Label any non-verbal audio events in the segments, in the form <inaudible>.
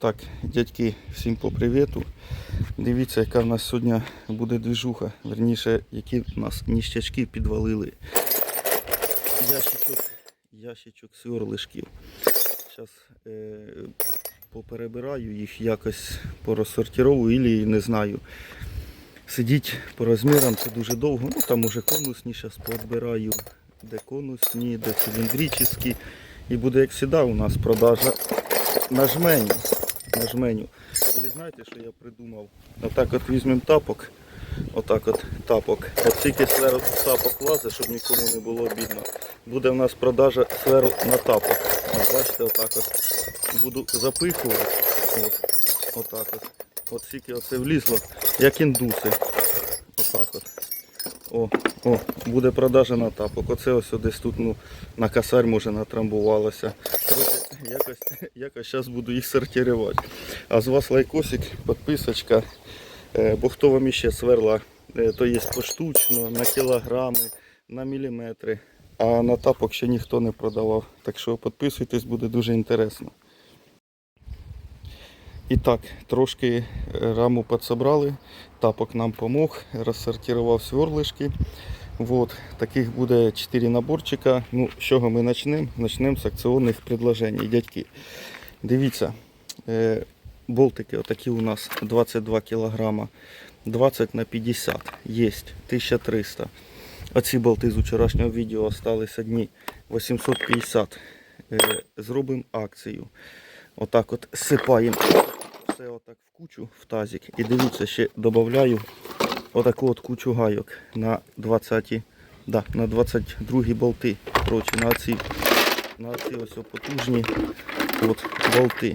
Так, дядьки, всім по привіту. Дивіться, яка в нас сьогодні буде двіжуха. Верніше, які в нас ніщачки підвалили. Ящичок, ящичок сверлишків. Зараз е, поперебираю їх якось порозсортировую, і не знаю. Сидіть по розмірам це дуже довго. Ну там уже конусні зараз поотбираю, де конусні, де циліндричні. І буде як завжди у нас продажа на жменю. На жменю. І знаєте, що я придумав? Отак от візьмемо тапок. Отак от тапок. От тільки сверл тапок влазить, щоб нікому не було обідно. Буде в нас продажа сверл на тапок. От бачите, отак от буду запихувати. От, отак от. От скільки оце влізло, як індуси. Отак от. О, о, буде продажа на тапок. Оце ось десь тут ну, на косарь може натрамбувалося. Якось, якось зараз буду їх сортувати. А з вас лайкосик, підписочка. Е, бо хто вам іще сверла, е, то є поштучно, на кілограми, на міліметри. А на тапок ще ніхто не продавав. Так що підписуйтесь, буде дуже інтересно. І так, трошки е, раму підсобрали, тапок нам помог, розсортував сверлишки. Вот, таких буде 4 наборчика. Ну, з чого ми почнемо? Почнемо з акціонних предложень. Дядьки, дивіться, е, болтики отакі у нас 22 кг, 20 на 50 є, 1300. Оці болти з вчорашнього відео остались одні 850. Е, зробимо акцію. Отак от сипаємо все отак в кучу в тазик. І дивіться, ще додаю отаку от кучу гайок на 20, да, на 22 болти. Коротше, на ці, на ці ось потужні от болти.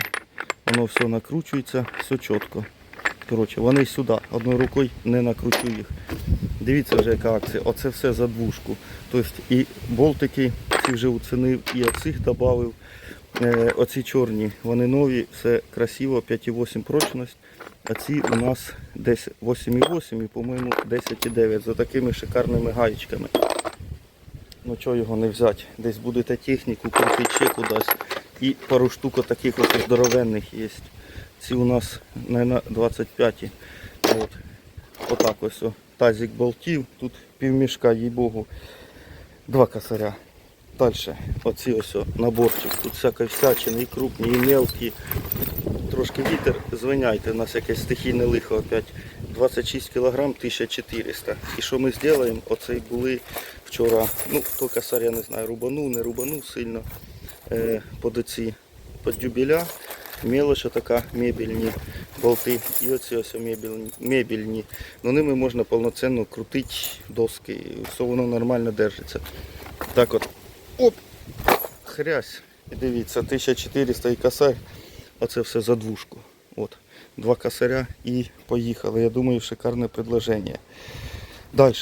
Воно все накручується, все чітко. Коротше, вони сюди, одною рукою не накручу їх. Дивіться вже яка акція. Оце все за двушку. Тобто і болтики ці вже оцінив, і оцих додав. Е, Оці чорні, вони нові, все красиво, 5,8 прочність. А ці у нас десь 8,8 і, по-моєму, 10,9 за такими шикарними гаєчками. Ну чого його не взяти? Десь будете техніку, крутити ще кудись. І пару штук таких ось здоровенних є. Ці у нас, мабуть, 25. От. Отак ось о. тазик болтів. Тут півмішка, їй богу, два косаря. Далі, оці ось наборчик. Тут всяка всячина, і крупні, і мелкі. Трошки вітер, звиняйте, у нас якесь стихійне лихо опять. 26 кг 1400. І що ми зробимо? Оце були вчора. Ну, то косарь, я не знаю, рубанув, не рубанув сильно. Е, под оці под дюбеля. Мелочь така, мебельні болти і оці ось мебельні. мебельні. Ну, ними можна повноцінно крутити доски, все воно нормально держиться. Так от, оп, хрясь. І дивіться, 1400 і косарь. Оце все за двушку. От, два косаря і поїхали. Я думаю, шикарне предложення. Далі.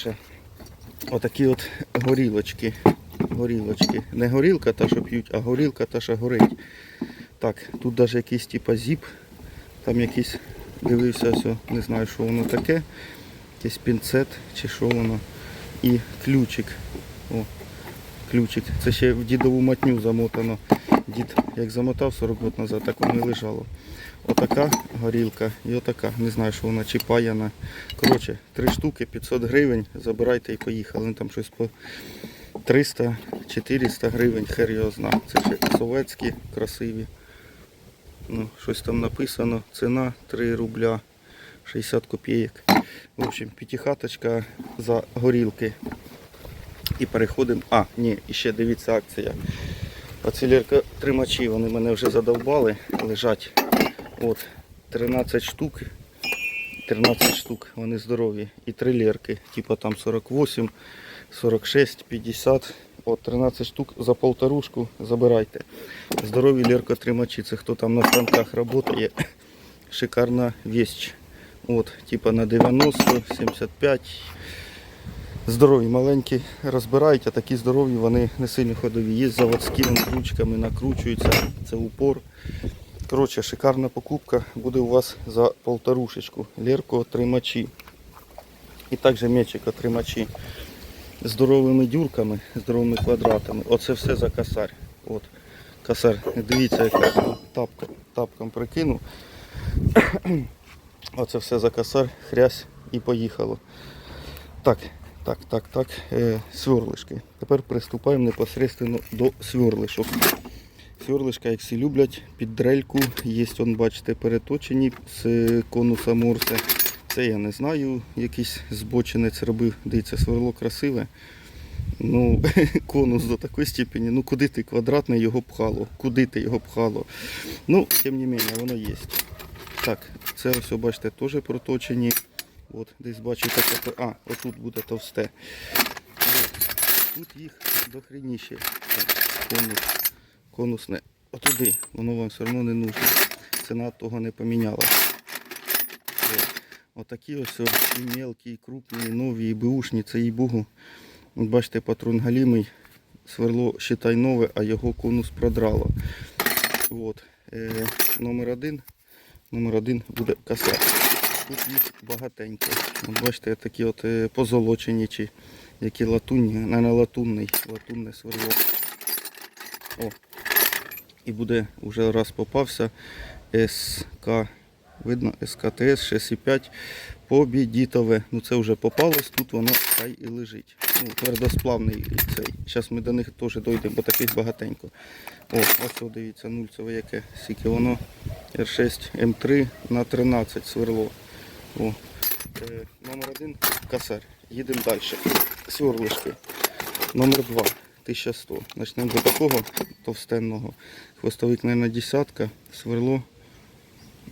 Отакі от горілочки. Горілочки. Не горілка та, що п'ють, а горілка та, що горить. Так, тут навіть якийсь типа зіп. Там якийсь, дивився, ось, не знаю, що воно таке. Якийсь пінцет чи що воно. І ключик. О, ключик. Це ще в дідову матню замотано. Дід як замотав 40 років назад, так воно і лежало. Отака горілка і отака. Не знаю, що вона чи паяна. Коротше, три штуки, 500 гривень. Забирайте і поїхали. Там щось по 300-400 гривень, хер його зна. Це ще совєтські, красиві. Ну, щось там написано. Ціна 3 рубля 60 копійок. В общем, п'ятихаточка за горілки. І переходимо. А, ні, і ще дивіться акція. Оці тримачі, вони мене вже задовбали, лежать. От, 13 штук. 13 штук, вони здорові. І три лірки, типа там 48, 46, 50. От 13 штук за полторушку забирайте. Здорові ліркотримачі, це хто там на станках працює. Шикарна вещь. От, типа на 90, 75. Здорові, маленькі розбирають, а такі здорові, вони не сильно ходові. Є з ручками, накручуються, це упор. Коротше, шикарна покупка буде у вас за полторушечку. Лерко тримачі. І також м'ячик тримачі. Здоровими дюрками, здоровими квадратами. Оце все за косарь. От, косарь. Дивіться, яка тапка. тапком прикину. Оце все за косарь, хрясь і поїхало. Так, так, так, так. Е, сверлишки. Тепер приступаємо непосередньо до сверлишок. Сверлишка, як всі люблять, під дрельку. Є, он, бачите, переточені з конуса Морсе. Це я не знаю, якийсь збочинець робив. Дивіться, сверло красиве. Ну, <laughs> конус до такої степені. Ну куди ти квадратне його пхало? Куди ти його пхало? Ну, тим не менше, воно є. Так, це ось, бачите, теж проточені. От, десь бачу таке. А, отут буде товсте. Тут їх дохреніще. Так, Конус, конусне. Отуди. Воно вам все одно не нужно. Ціна того не поміняла. Отакі ось і мелкі, і крупні, і нові, і беушні, це їй богу. От бачите, патрон галімий. Сверло, считай, нове, а його конус продрало. От. Е, номер один. Номер один буде касет. Тут їх багатенько. От бачите, такі от е, позолочені, чи які латунні, не на латунний, латунне сверло. О. І буде вже раз попався СК, видно, СКТС 6,5 побідітове. Ну це вже попалось, тут воно хай і лежить. Ну, твердосплавний цей. Зараз ми до них теж дійдемо, бо таких багатенько. О, ось дивіться, нульцеве яке. Скільки воно R6 М3 на 13 сверло. О. Е, номер один косарь. Їдемо далі. Сверлишки. Номер 2 1100. Почнемо до такого товстенного. Хвостовик, мабуть, десятка. Сверло.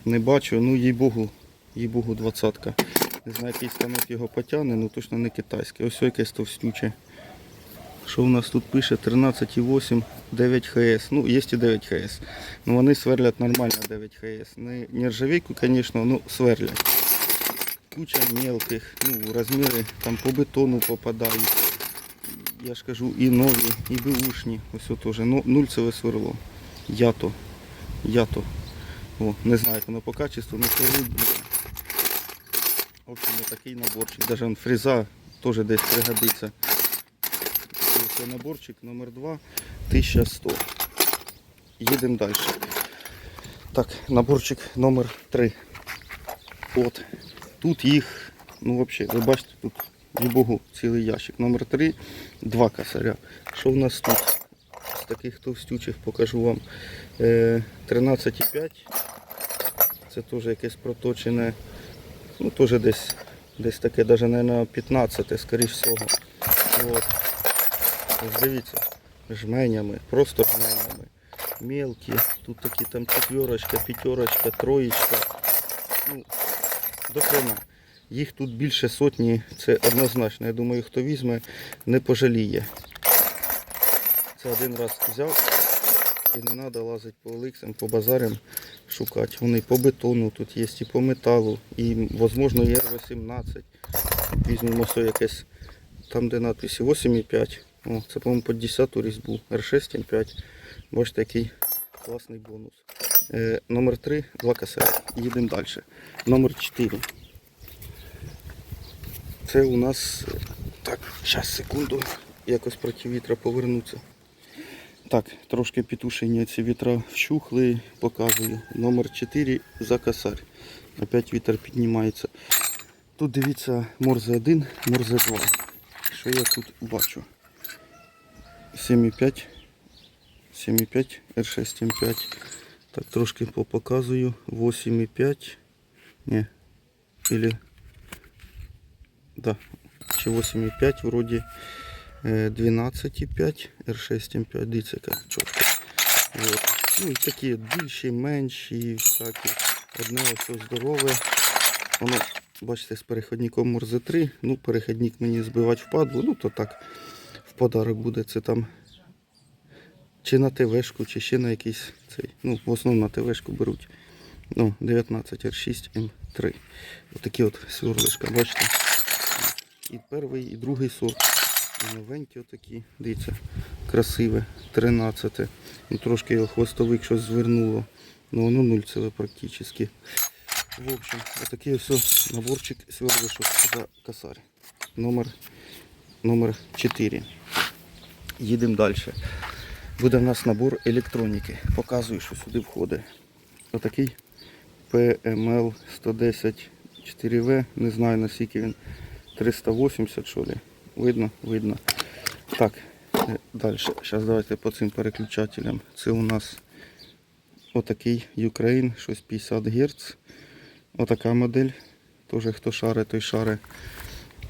Не бачу, ну їй богу, їй богу, двадцятка. Не знаю, який станок його потягне, ну точно не китайське. Ось якесь товстюче. Що у нас тут пише? 13,8, 9 ХС. Ну, є і 9 ХС. Ну вони сверлять нормально 9 ХС. Не нержавейку, звісно, ну сверлять. Куча мелких, ну, розміри там по бетону попадають. Я ж кажу, і нові, і беушні. Ось теж. Ну, нульцеве сверло. Ято. Ято. О, не знаю, воно по качеству, але сверлить буде. В общем, такий наборчик. Он фреза теж десь пригодиться. Ось наборчик номер 2 1100. Їдемо далі. Так, наборчик номер 3. От. Тут їх, ну взагалі, ви бачите, тут богу цілий ящик. Номер 3, два косаря. Що в нас тут? З таких товстючих покажу вам. Е, 13,5. Це теж якесь проточене. Ну, теж десь, десь таке, навіть на 15, скоріш всього. От. Ось дивіться, жменями, просто жменями. Мелкі, тут такі там четверочка, п'ятерочка, троєчка. Ну, до хрена. Їх тут більше сотні, це однозначно. Я думаю, хто візьме, не пожаліє. Це один раз взяв і не треба лазити по оликсам, по базарам шукати. Вони по бетону тут є, і по металу, і, можливо, є R18. Візьмемо все якесь, там де надписи 8,5. О, це, по-моєму, під 10 різьбу. R6 М5. Бачите, який класний бонус. Е, номер 3, два касети. Їдемо далі. Номер 4. Це у нас. Так, зараз, секунду. Якось проти вітра повернуться. Так, трошки підушені ці вітра вщухли, показую. Номер 4 за косарь. Опять вітер піднімається. Тут дивіться морзе 1, морзе 2. Що я тут бачу? 7,5, 7,5, R6 М5. Так, трошки попоказую. 8,5. Не. Или. Да. Чи 8,5 вроді. Е, 12,5, R6 М5, дивіться, як чітко. Вот. Ну і такі більші, менші, всякі. Одне ось здорове. Воно, бачите, з переходником Морзе 3. Ну, переходник мені збивати впадло, ну то так в подарок буде. Це там чи на ТВшку, чи ще на якийсь цей. Ну, в основному на ТВшку беруть. Ну, 19 R6 М3. Отакі от сверлишка, бачите. І перший, і другий сорт. І новенькі отакі, дивіться, красиве, 13. Ну, трошки його хвостовик щось звернуло. Ну воно нульцеве практично. В общем, отакий ось наборчик сверлишок за косарь. Номер, номер 4. Їдемо далі. Буде в нас набор електроніки. Показую, що сюди входить. отакий PML 110 4V. Не знаю наскільки він 380 що ли. Видно, видно. Так, далі. Зараз давайте по цим переключателям. Це у нас отакий Ukraine, щось 50 Гц. Отака модель. Тоже хто шаре, той шаре.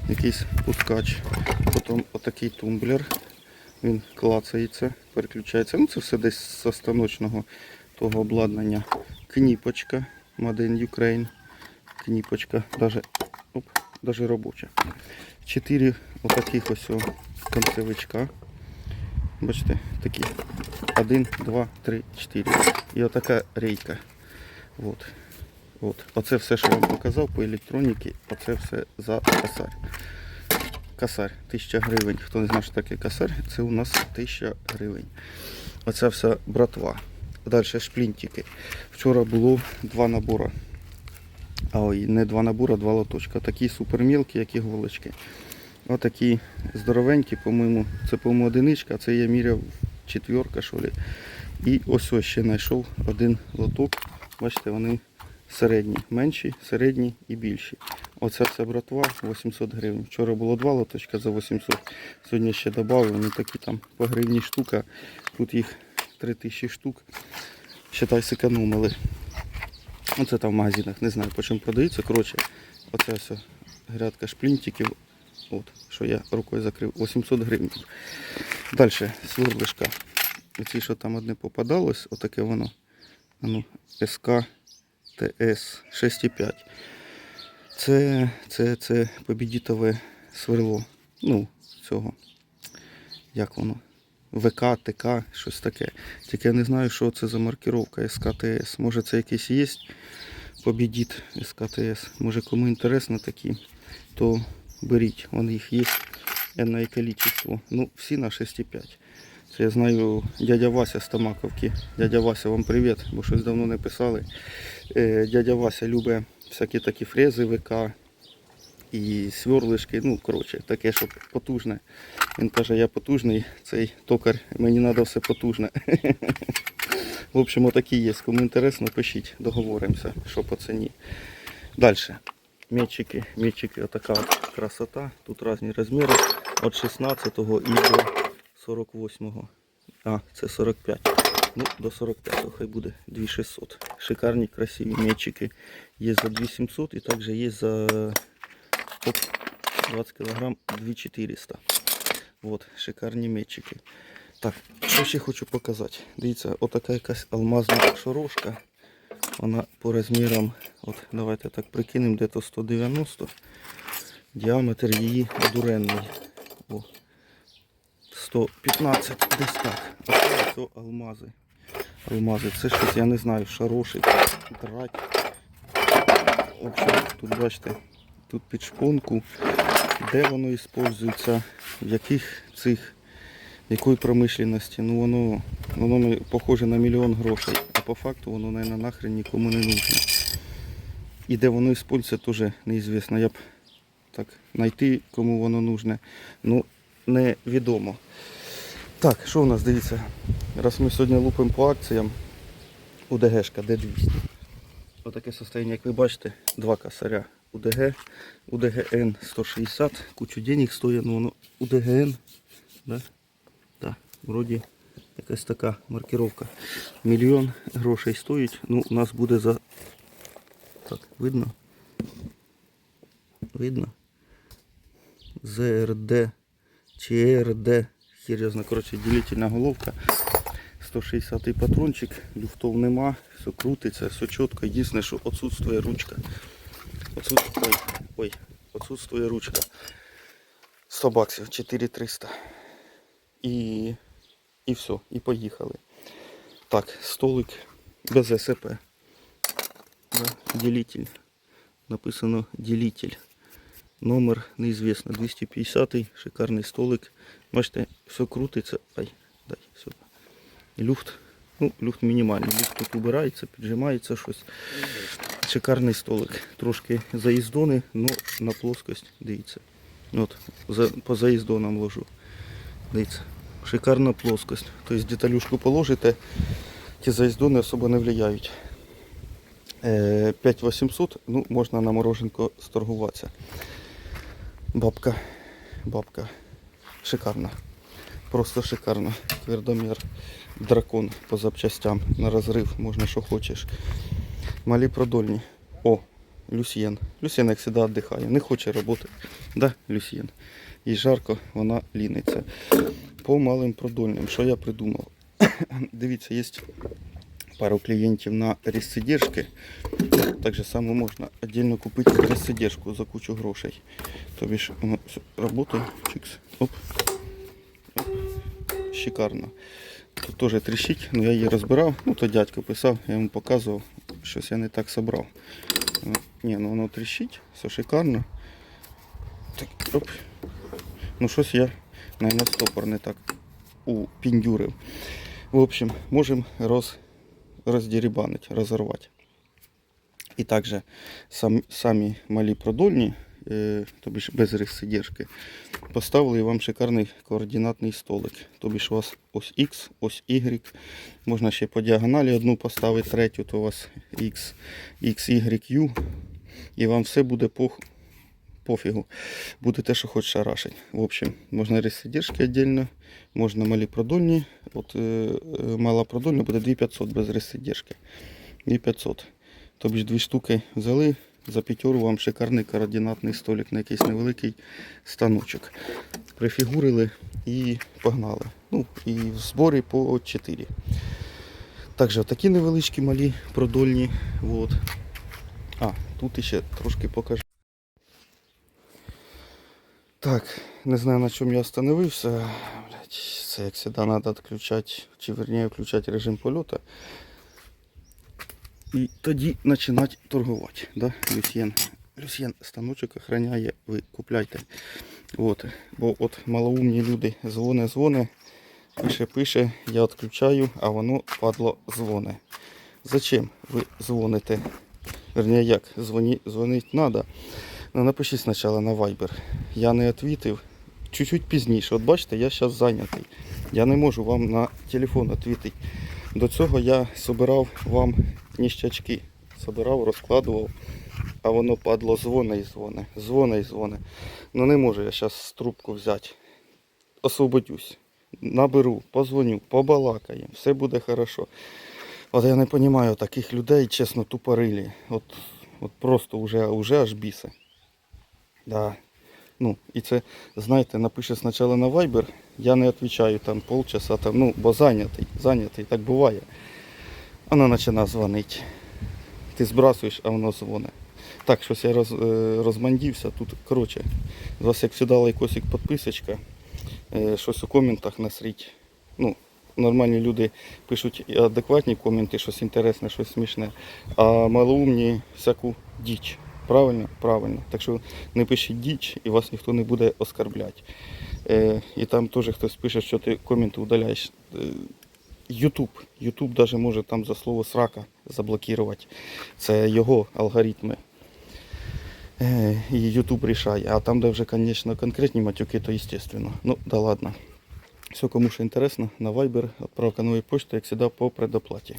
Якийсь пускач. Потім отакий тумблер. Він клацається, переключається. Ну це все десь з останочного того обладнання. Кніпочка. Made in Ukraine. Кніпочка. Даже, робоча. Чотири отаких ось концевичка. Бачите, такі. Один, два, три, чотири. І отака рейка. От. От. Оце все, що я вам показав по електроніці, оце все за косарь. Косарь 1000 гривень. Хто не знає, що таке косарь, це у нас 1000 гривень. Оця вся братва. Далі шплінтики. Вчора було два набори. А ой, не два набори, а два лоточка. Такі супермілкі, як іголочки. Отакі здоровенькі, по-моєму, це по-моєму одиничка, а це я міряв четверка, що ли. І ось ось ще знайшов один лоток. Бачите, вони середні, менші, середні і більші. Оця вся братва 800 гривень. Вчора було два лоточка за 800. Сьогодні ще додав, вони такі там по гривні штука. Тут їх 3000 штук. Считай, зекономили. Оце там в магазинах, не знаю по чому продаються. Коротше, оця вся грядка шплінтиків. От, що я рукою закрив, 800 гривень. Далі, свердлишка. Оці, що там одне попадалось, отаке воно. Ну, СК ТС 6,5. Це, це, це побідітове сверло. Ну, цього. Як воно? ВК, ТК, щось таке. Тільки я не знаю, що це за маркировка СКТС. Може це якийсь є побідіт СКТС. Може кому інтересно такі, то беріть. Вон їх є енне кількість. Ну, всі на 6,5. Це я знаю дядя Вася з Тамаковки. Дядя Вася, вам привіт, бо щось давно не писали. Е, дядя Вася любить всякі такі фрези ВК і сверлишки. Ну, коротше, таке, що потужне. Він каже, я потужний, цей токар, мені треба все потужне. В общем, отакі є. Кому інтересно, пишіть, договоримося, що по ціні. Далі. Метчики, метчики, отака от красота. Тут різні розміри. Від 16 і до 48. А, це 45. Ну, до 45 хай буде 2600. Шикарні, красиві метчики. Є за 2700 і також є за оп, 20 кг 2400. Вот, шикарні метчики. Так, що ще хочу показати. Дивіться, отака якась алмазна шорошка. Вона по розмірам, от давайте так прикинемо, де-то 190. Діаметр її дуренний. О, 115 десь так. А це алмази. Алмази. Це щось, я не знаю, шарошик, драть. В общем, тут бачите, тут під шпонку, де воно використовується, в яких цих, якої промишленості. Ну воно, воно похоже на мільйон грошей, а по факту воно, наверное, нахрен нікому не нужно. І де воно використовується, теж неізвісно. Я б так знайти, кому воно нужне, ну невідомо. Так, що у нас дивіться? Раз ми сьогодні лупимо по акціям, УДГшка Д200. Отаке состояние, як ви бачите, два косаря. УДГ, УДГН 160, кучу денег стоїть, ну воно УДГН, да? Так, вроді якась така маркировка. Мільйон грошей стоїть, ну у нас буде за... Так, видно? Видно? ЗРД чи Знаю, коротше, ділительна головка. 160 патрончик, люфтов нема, все крутиться, все чітко. Єдине, що відсутствує ручка. Отсут... Ой, відсутствує ручка. 100 баксів, 4300. І, і все, і поїхали. Так, столик без СП. Да, делитель. Написано делитель. Номер неізвісно. 250 шикарний столик. Бачите, все крутиться. Ай, дай сюди. Люфт. Ну, люфт мінімальний. Люфт тут убирається, піджимається щось. Шикарний столик. Трошки заїздони, але на плоскость, дивіться. От, за, по заїздонам ложу. Дивіться. Шикарна плоскость. Тобто деталюшку положите, ті заїздони особо не впливають. Е, 5800, ну, можна на мороженко сторгуватися. Бабка, бабка, шикарна. Просто шикарно. Твердомір, дракон по запчастям на розрив, можна що хочеш. Малі продольні. О, Люсьєн. Люсьєн, як завжди, віддихає. Не хоче роботи. Да, Люсьєн. Їй жарко, вона ліниться. По малим продольним, що я придумав? <coughs> Дивіться, є пару клієнтів на різсидержки. Так же само можна віддільно купити різсидержку за кучу грошей. Тобі ж воно все працює. Чикс. Оп. Оп. Шикарно. Тут теж тріщить, але я її розбирав. Ну, то дядько писав, я йому показував, щось я не так собрав. Ну, Ні, ну воно тріщить, все шикарно. Так, оп. Ну щось я, наверное, стопор не так упіндюрив. В общем, можемо роз, роздірібанити, розорвати. І також сам, самі малі продольні, е, тобі ж без ризсидержки, поставили вам шикарний координатний столик. Тобі ж у вас ось X, ось Y. Можна ще по діагоналі одну поставити, третю, то у вас X, X, Y, U. І вам все буде по, пофігу. Буде те, що хоч шарашить. В общем, можна ризсидержки віддільно, можна малі продольні. От е, е, мала продольна буде 2500 без ризсидержки. 2500. Тобі ж дві штуки взяли, за п'ятеру вам шикарний координатний столик на якийсь невеликий станочок. Прифігурили і погнали. Ну, і в зборі по 4. Також такі невеличкі малі продольні. От. А, тут іще трошки покажу. Так, не знаю на чому я остановився. Блядь, це як завжди треба відключати, чи верніше включати режим польоту. І тоді починати торгувати. Да? Люсьєн. Люсьєн станочок охороняє, ви купляйте. От. Бо от малоумні люди дзвоне, дзвоне, пише, пише, я відключаю, а воно падло дзвоне. Зачем ви дзвоните? Верніше як, дзвонити треба. Ну, напишіть спочатку на Viber. Я не відповів. Чуть-чуть пізніше. От бачите, я зараз зайнятий. Я не можу вам на телефон відповідати. До цього я собирав вам ніщачки. Собирав, розкладував, а воно падло дзвоне і дзвоне, дзвоне і дзвоне. Ну не можу я зараз трубку взяти. Освободюсь. Наберу, позвоню, побалакаємо, все буде хорошо. От я не розумію таких людей, чесно, тупорилі. От, от просто вже, вже аж бісе. Да. Ну, і це, знаєте, напише спочатку на Viber, я не відповідаю там полчаса, там, ну, бо зайнятий, зайнятий, так буває. Вона починає дзвонити. Ти збрасуєш, а воно дзвонить. Так, щось я роз, е, розмандівся. Тут, коротше, з вас як сюди лайкосик підписочка, е, щось у коментах насріть. Ну, нормальні люди пишуть адекватні коменти, щось інтересне, щось смішне, а малоумні всяку діч. Правильно? Правильно. Так що не пишіть діч і вас ніхто не буде оскарбляти. Е, і там теж хтось пише, що ти коменти удаляєш. Е, Ютуб. Ютуб навіть може там за слово срака заблокувати. Це його алгоритми. Е, і Ютуб рішає. А там, де вже, звісно, конкретні матюки, то естественно. Ну, да ладно. Все, кому що інтересно, на Viber, відправка нової почти, як завжди, по предоплаті.